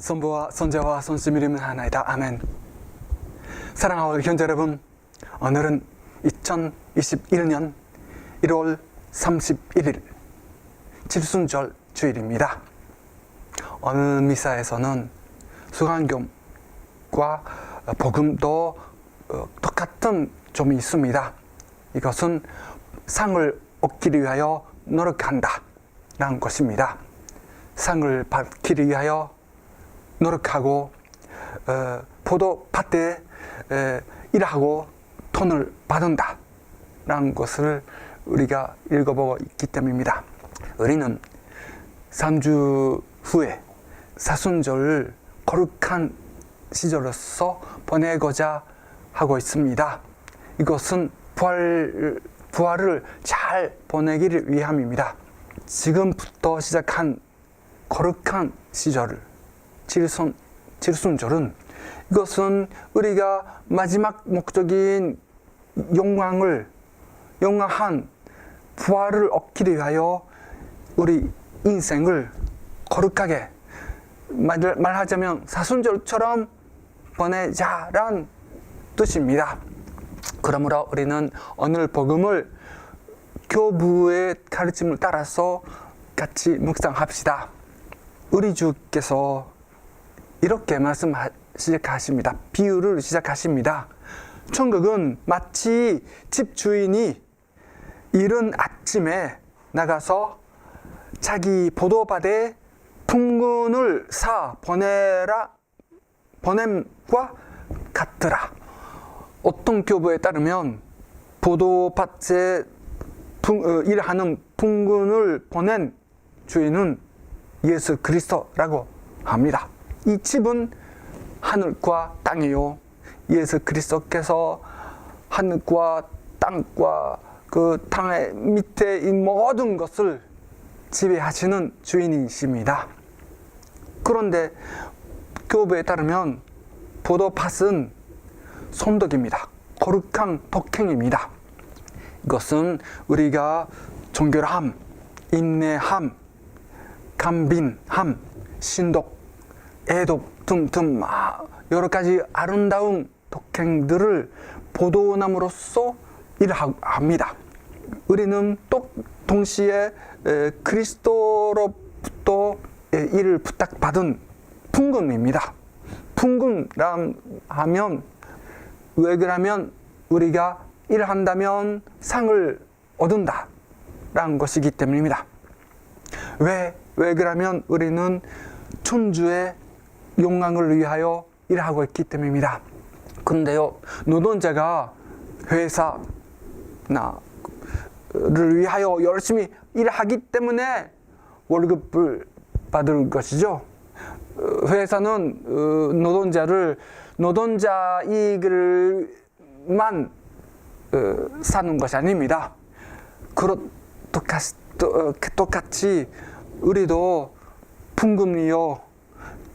선부와 선제와 선심 이름은 하나이다. 아멘. 사랑하는 형제 여러분, 오늘은 2021년 1월 31일 칠순절 주일입니다. 오늘 미사에서는 수강경과 복음도 어, 똑같은 점이 있습니다. 이것은 상을 얻기 위하여 노력한다. 라는 것입니다. 상을 받기 위하여 노력하고 어, 포도 밭에 에, 일하고 돈을 받는다 라는 것을 우리가 읽어보고 있기 때문입니다. 우리는 3주 후에 사순절을 거룩한 시절로서 보내고자 하고 있습니다. 이것은 부활, 부활을 잘 보내기를 위함입니다. 지금부터 시작한 거룩한 시절을 칠순, 칠순절은 이것은 우리가 마지막 목적인 영광을 영광한 부활을 얻기 위하여 우리 인생을 거룩하게 말, 말하자면 사순절처럼 보내자란 뜻입니다. 그러므로 우리는 오늘 복음을 교부의 가르침을 따라서 같이 묵상합시다. 우리 주께서 이렇게 말씀하십니다. 비유를 시작하십니다. 천국은 마치 집 주인이 이른 아침에 나가서 자기 보도밭에 풍근을 사 보내라 보냄과 같더라. 어떤 교부에 따르면 보도밭에 풍, 어, 일하는 풍근을 보낸 주인은 예수 그리스도라고 합니다. 이 집은 하늘과 땅이요. 예수 그리스도께서 하늘과 땅과 그 땅의 밑에 이 모든 것을 지배하시는 주인이십니다. 그런데 교부에 따르면 보도밭은 손덕입니다. 거룩한 독행입니다. 이것은 우리가 정결함, 인내함, 감빈함, 신독, 애독 등등 여러 가지 아름다운 독행들을 보도남으로써 일합니다. 우리는 또 동시에 그리스도로부터 일을 부탁받은 풍금입니다. 풍금람 하면 왜 그러면 우리가 일을 한다면 상을 얻는다 라는 것이기 때문입니다. 왜, 왜 그러면 우리는 천주의 영광을 위하여 일하고 있기 때문입니다. 그런데요, 노동자가 회사나 를 위하여 열심히 일하기 때문에 월급을 받을 것이죠. 회사는 노동자를 노동자 이익을만 사는 것이 아닙니다. 그렇 똑같이, 똑같이 우리도 풍금이요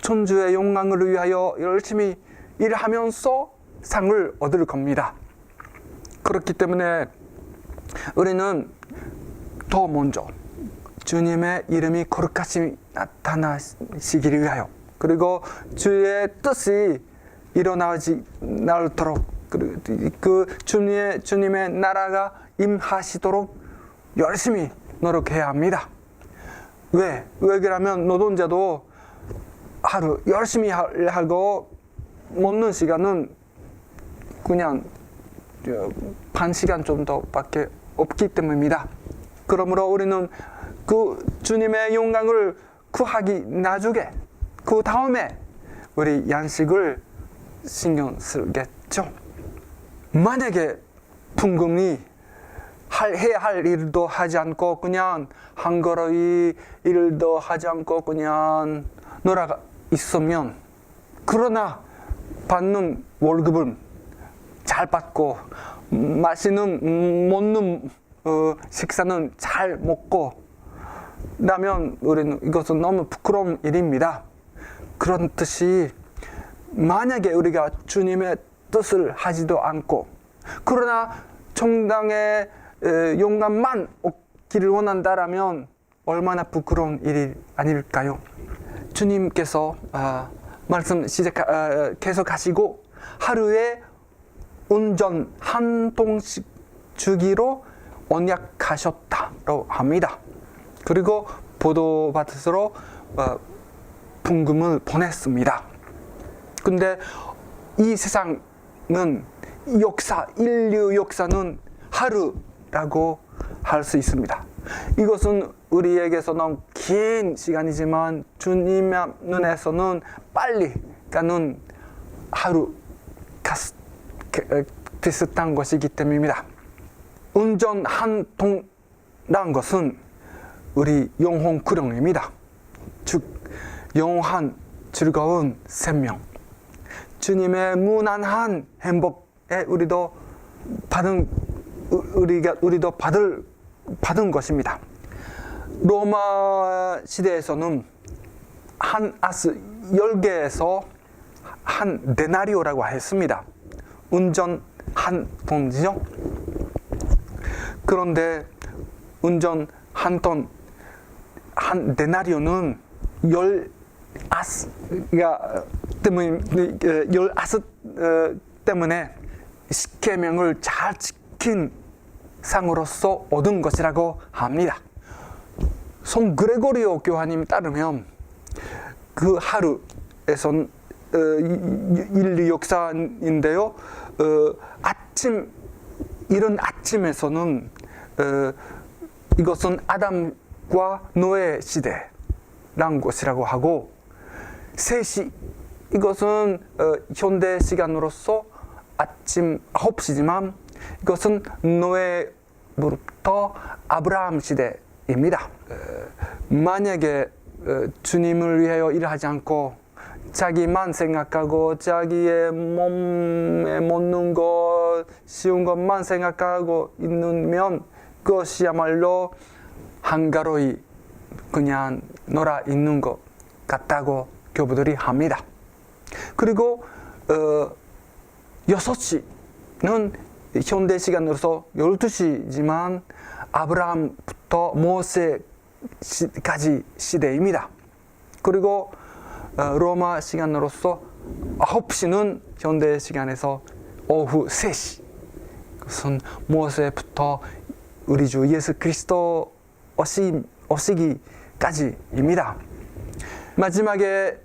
천주의 영광을 위하여 열심히 일하면서 상을 얻을 겁니다. 그렇기 때문에 우리는 더 먼저 주님의 이름이 거룩하심이 나타나시기를 위하여 그리고 주의 뜻이 일어나지 나도록 그 주님의 주님의 나라가 임하시도록 열심히 노력해야 합니다. 왜? 왜 그러면 노동자도 하루 열심히 하고 먹는 시간은 그냥 반 시간 정도밖에 없기 때문입니다. 그러므로 우리는 그 주님의 영광을 구하기 나중에 그 다음에 우리 양식을 신경 쓰겠죠. 만약에 풍금이 할, 해야 할 일도 하지 않고 그냥 한 걸어이 일도 하지 않고 그냥 놀아 있으면 그러나 받는 월급은 잘 받고 맛있는 먹는 어, 식사는 잘 먹고 나면 우리는 이것은 너무 부끄러운 일입니다. 그런 뜻이 만약에 우리가 주님의 뜻을 하지도 않고 그러나 정당의 용감만 얻기를 원한다라면 얼마나 부끄러운 일이 아닐까요? 주님께서 아, 말씀 시작 아, 계속하시고 하루에 운전 한 통씩 주기로 언약하셨다고 합니다. 그리고 보도받으러 어, 분금을 보냈습니다. 근데 이 세상은 역사, 인류 역사는 하루라고 할 수 있습니다. 이것은 우리에게서는 긴 시간이지만 주님의 눈에서는 빨리 가는 하루 가스- 그, 어, 비슷한 것이기 때문입니다. 운전 한 통란 것은 우리 영혼 구령입니다. 즉 영원한 즐거운 생명. 주님의 무난한 행복에 우리도 받은 우- 우리가 우리도 받을 받은 것입니다. 로마 시대에서는 한 아스 10개에서 한 데나리오라고 했습니다. 운전 한 돈이죠. 그런데 운전 한 돈, 한 데나리오는 열 아스가 때문에 열 아스 어, 때문에 십계명을 잘 지킨 상으로서 얻은 것이라고 합니다. 성 그레고리오 교황님 따르면 그 하루에선 어, 이- 인류 역사인데요. 어, 아침 이런 아침에서는 어, 이것은 아담과 노예 시대란 것이라고 하고 3시 이것은 어, 현대 시간으로서 아침 9시지만 이것은 노예부터 아브라함 시대 입니다. 어, 만약에 어, 주님을 위하여 일하지 않고 자기만 생각하고 자기의 몸에 먹는 것 쉬운 것만 생각하고 있으면 그것이야말로 한가로이 그냥 놀아 있는 것 같다고 교부들이 합니다. 그리고 어, 6시는 현대 시간으로서 12시지만 아브라함 부터 모세까지 시대입니다. 그리고 어, 로마 시간으로서 9시는 현대 시간에서 오후 3시. 그것은 모세부터 우리 주 예수 그리스도 오시, 오시기까지입니다. 마지막에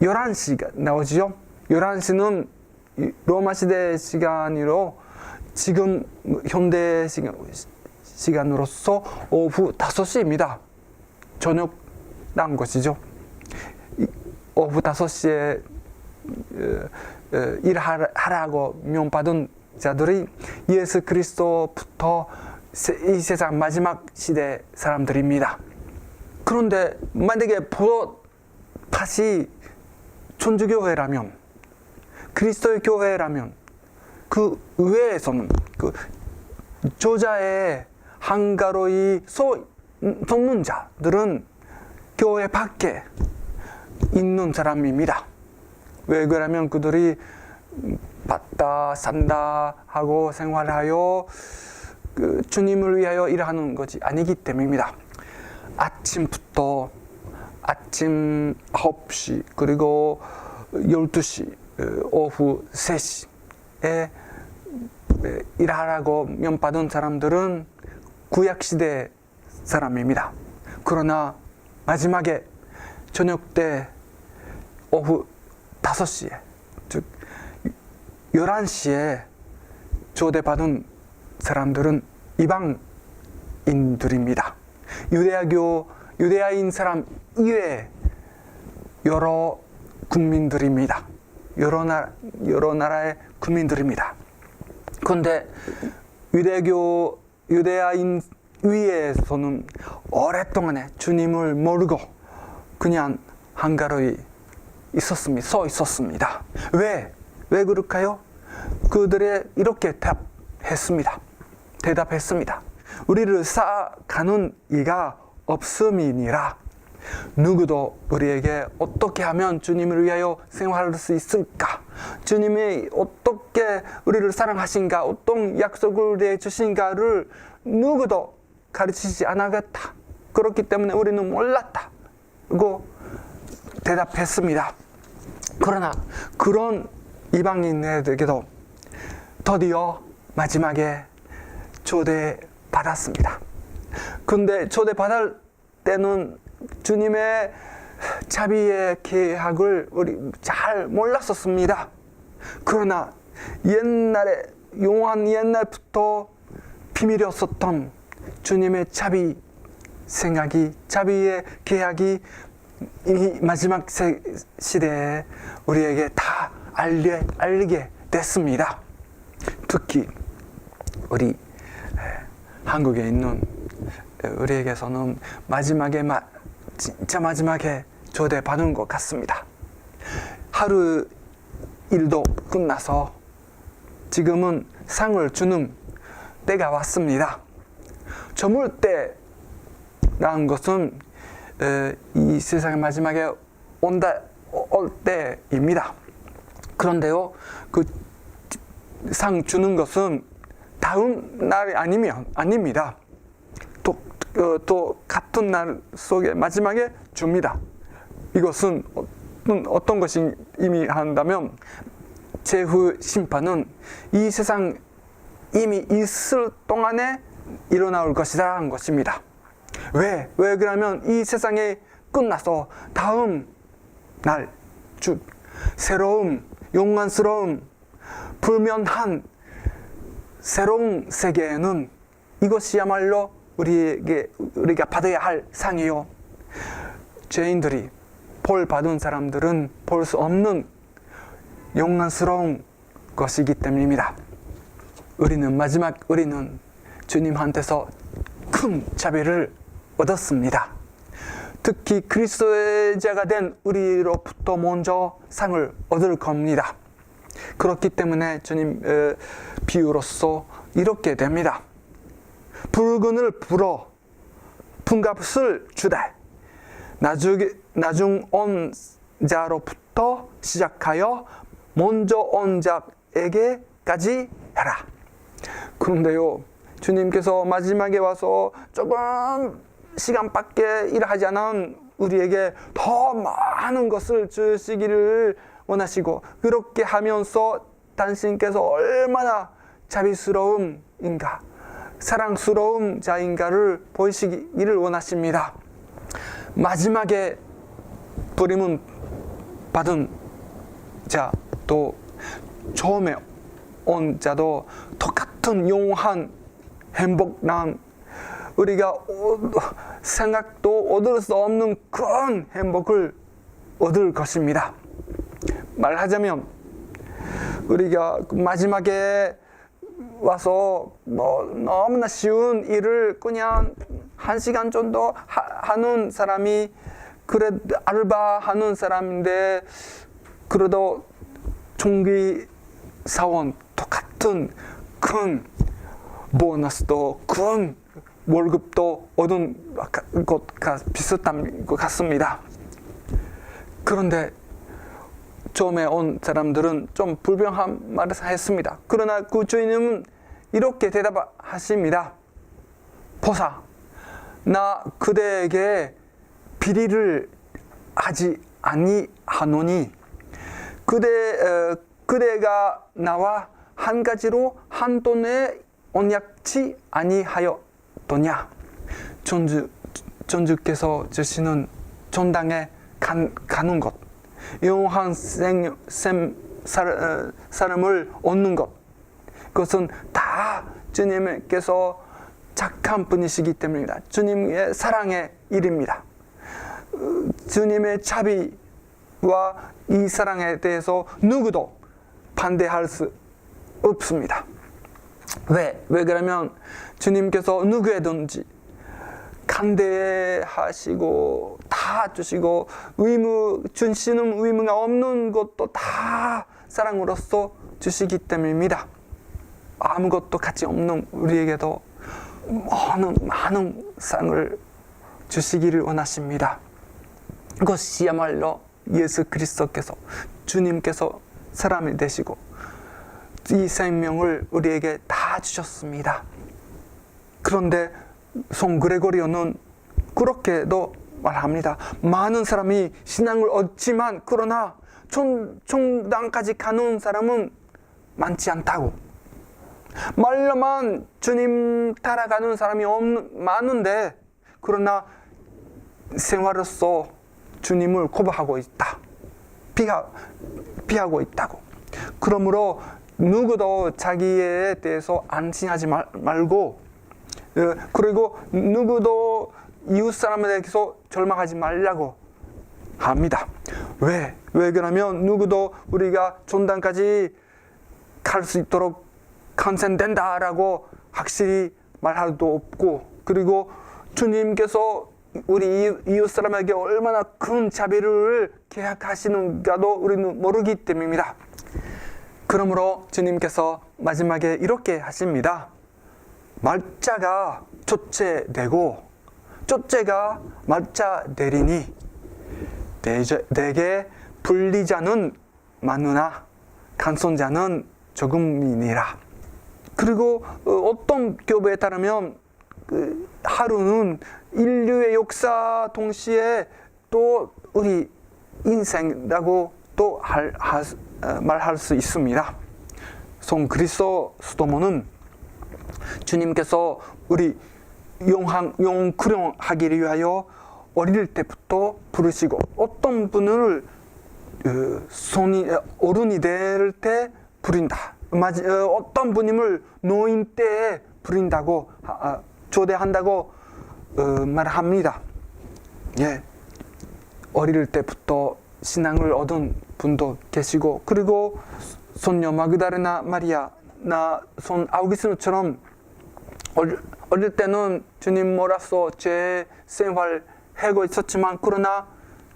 11시가 나오지요. 11시는 로마 시대 시간으로 지금 현대 시간, 시간으로서 오후 5시입니다. 저녁란 것이죠. 이- 오후 5시에 어, 어, 일하라고 명받은 자들이 예수 그리스도부터 세- 이 세상 마지막 시대 사람들입니다. 그런데 만약에 보도 다시 천주교회라면 그리스도의 교회라면 그 의회에서는 그 저자의 한가로이 소 전문자들은 교회 밖에 있는 사람입니다. 왜 그러면 그들이 받다 산다 하고 생활하여 그 주님을 위하여 일하는 것이 아니기 때문입니다. 아침부터 아침 9시 그리고 12시 어, 오후 3시에 일하라고 면받은 사람들은 구약시대 사람입니다. 그러나 마지막에 저녁 때 오후 5시에 즉 11시에 초대받은 사람들은 이방인들입니다. 유대아교 유대아인 사람 이외에 여러 국민들입니다. 여러 나라 여러 나라의 국민들입니다. 그런데 유대교 유대아인 위에서는 오랫동안에 주님을 모르고 그냥 한가로이 있었습니다. 서 있었습니다. 왜? 왜 그럴까요? 그들의 이렇게 답했습니다. 대답했습니다. 우리를 쌓아가는 이가 없음이니라. 누구도 우리에게 어떻게 하면 주님을 위하여 생활할 수 있을까? 주님이 어떻게 우리를 사랑하신가? 어떤 약속을 해 주신가를 누구도 가르치지 않았다. 그렇기 때문에 우리는 몰랐다. 그리고 대답했습니다. 그러나 그런 이방인에게도 드디어 마지막에 초대 받았습니다. 근데 초대 받을 때는 주님의 자비의 계약을 우리 잘 몰랐었습니다. 그러나 옛날에 용한 옛날부터 비밀이었었던 주님의 자비 생각이 자비의 계약이 이 마지막 세- 시대에 우리에게 다 알게, 알게 됐습니다. 특히 우리 에, 한국에 있는 에, 우리에게서는 마지막에 마, 진짜 마지막에 초대받은 것 같습니다. 하루 일도 끝나서 지금은 상을 주는 때가 왔습니다. 저물 때라는 것은 에, 이 세상의 마지막에 온다 올 때입니다. 그런데요, 그 상 주는 것은 다음 날이 아니면 아닙니다. 또, 어, 또 같은 날 속에 마지막에 줍니다. 이것은 어떤, 어떤 것이 의미한다면 제후 심판은 이 세상 이미 있을 동안에 일어나올 것이라는 것입니다. 왜? 왜 그러면 이 세상에 끝나서 다음 날, 즉 새로운 영광스러운 불면한 새로운 세계에는 이것이야말로 우리에게 우리가 받아야 할 상이요. 죄인들이 볼 받은 사람들은 볼 수 없는 영광스러운 것이기 때문입니다. 우리는 마지막 우리는 주님한테서 큰 자비를 얻었습니다. 특히 그리스도의 자가 된 우리로부터 먼저 상을 얻을 겁니다. 그렇기 때문에 주님 의 비유로서 이렇게 됩니다. 붉은을 불어 품값을 주되 나중 나중 온 자로부터 시작하여 먼저 온 자에게까지 해라. 그런데요, 주님께서 마지막에 와서 조금 시간밖에 일하지 않은 우리에게 더 많은 것을 주시기를 원하시고 그렇게 하면서 당신께서 얼마나 자비스러움인가 사랑스러운 자인가를 보이시기를 원하십니다. 마지막에 부림은 받은 자또 처음에 온 자도 똑같은 영원한 행복난 우리가 어- 생각도 얻을 수 없는 큰 행복을 얻을 것입니다. 말하자면 우리가 마지막에 와서 뭐 너무나 쉬운 일을 그냥 한 시간 정도 하, 는 사람이 그래 알바하는 사람인데 그래도 총기 사원 똑같은 큰 보너스도 큰 월급도 얻은 것과 비슷한 것 같습니다. 그런데 처음에 온 사람들은 좀 불평한 말을 했습니다. 그러나 그 주인은 이렇게 대답하십니다. 보사, 나 그대에게 비리를 하지 아니하노니 그대 어, 그대가 나와 한 가지로 한 돈에 언약치 아니하였더냐 전주 전주께서 주시는 전당에 간, 가는 것 영원한 생, 생 살, 어, 사람을 얻는 것 그것은 다 주님께서 착한 분이시기 때문입니다. 주님의 사랑의 일입니다. 어, 주님의 자비와 이 사랑에 대해서 누구도 반대할 수 없습니다. 왜? 왜 그러면 주님께서 누구에든지 간대하시고 다 주시고 의무 주시는 의무가 없는 것도 다 사랑으로서 주시기 때문입니다. 아무것도 가치 없는 우리에게도 많은 많은 상을 주시기를 원하십니다. 그것이야말로 예수 그리스도께서 주님께서 사람이 되시고 이 생명을 우리에게 다 주셨습니다. 그런데 송 그레고리오는 그렇게도 말합니다. 많은 사람이 신앙을 얻지만 그러나 총, 총당까지 가는 사람은 많지 않다고. 말로만 주님 따라가는 사람이 없는, 많은데 그러나 생활로서 주님을 거부하고 있다. 비하, 비하고 있다고. 그러므로 누구도 자기에 대해서 안심하지 말, 말고 어, 그리고 누구도 이웃 사람에 대해서 절망하지 말라고 합니다. 왜? 왜 그러면 누구도 우리가 존단까지 갈 수 있도록 컨센된다라고 확실히 말할 수도 없고 그리고 주님께서 우리 이웃- 사람에게 얼마나 큰 자비를 계약하시는가도 우리는 모르기 때문입니다. 그러므로 주님께서 마지막에 이렇게 하십니다. 말자가 첫째 되고 첫째가 말자 되리니 내게 불리자는 많으나 간손자는 조금이니라. 그리고 어, 어떤 교부에 따르면 그 하루는 인류의 역사 동시에 또 우리 인생이라고 또 할, 하, 어, 말할 수 있습니다. 성 그리스도 수도모는 주님께서 우리 용항 용구령하기를 위하여 어릴 때부터 부르시고 어떤 분을 그 손이 어른이 될 때 부린다. 맞- 어, 어떤 분임을 노인 때에 부린다고 초대한다고 어, 말합니다. 예, 어릴 때부터 신앙을 얻은 분도 계시고 그리고 손녀 마그다레나 마리아 나손 아우기스노처럼 어릴, 때는 주님 몰아서 제 생활 하고 있었지만 그러나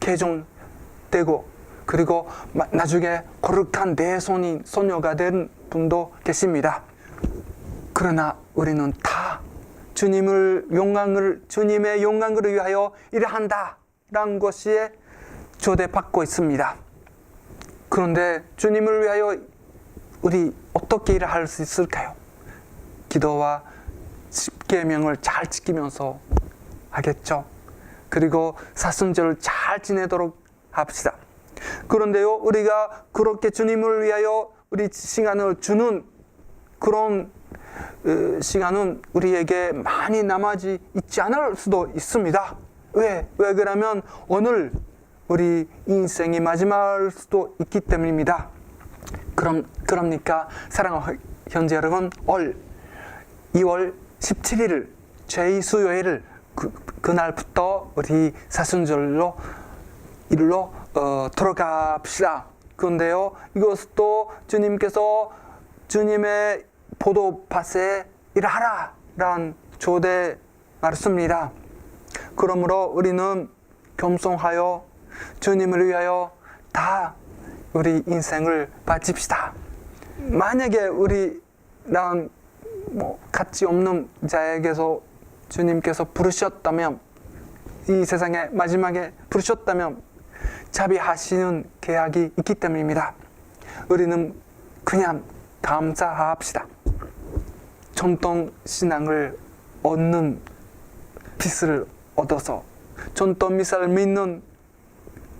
개종되고 그리고 마- 나중에 거룩한 대손인 소녀가 된 분도 계십니다. 그러나 우리는 다 주님을 영광을 주님의 영광을 위하여 일한다라는 것이 조대받고 있습니다. 그런데 주님을 위하여 우리 어떻게 일을 할 수 있을까요? 기도와 십계명을 잘 지키면서 하겠죠. 그리고 사순절을 잘 지내도록 합시다. 그런데요, 우리가 그렇게 주님을 위하여 우리 시간을 주는 그런 어, 시간은 우리에게 많이 남아지 있지 않을 수도 있습니다. 왜? 왜 그러면 오늘 우리 인생이 마지막일 수도 있기 때문입니다. 그럼 그럽니까 사랑하는 현재 여러분 올 2월 17일 제2수요일을 그, 그날부터 우리 사순절로 일로 어, 들어갑시다. 그런데요, 이것도 주님께서 주님의 보도밭에 일하라 라는 조대 말씀입니다. 그러므로 우리는 겸손하여 주님을 위하여 다 우리 인생을 바칩시다. 만약에 우리랑 뭐 같이 없는 자에게서 주님께서 부르셨다면 이 세상의 마지막에 부르셨다면 자비하시는 계약이 있기 때문입니다. 우리는 그냥 감사합시다. 전통 신앙을 얻는 빛을 얻어서 전통 미사를 믿는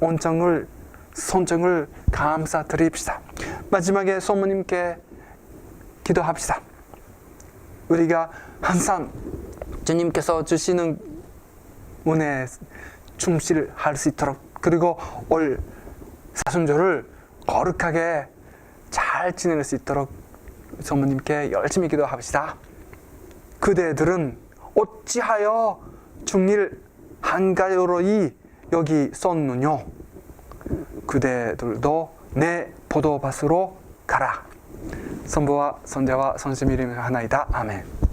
온정을 선정을 감사드립시다. 마지막에 소모님께 기도합시다. 우리가 항상 주님께서 주시는 은혜 충실할 수 있도록 그리고 올 사순절을 거룩하게 잘 지낼 수 있도록 소모님께 열심히 기도합시다. 그대들은 어찌하여 중일 한가요로이 여기 썼느뇨? 그대들도 내 보도밭으로 가라. 선부와 선자와 선심 이름이 하나이다. 아멘.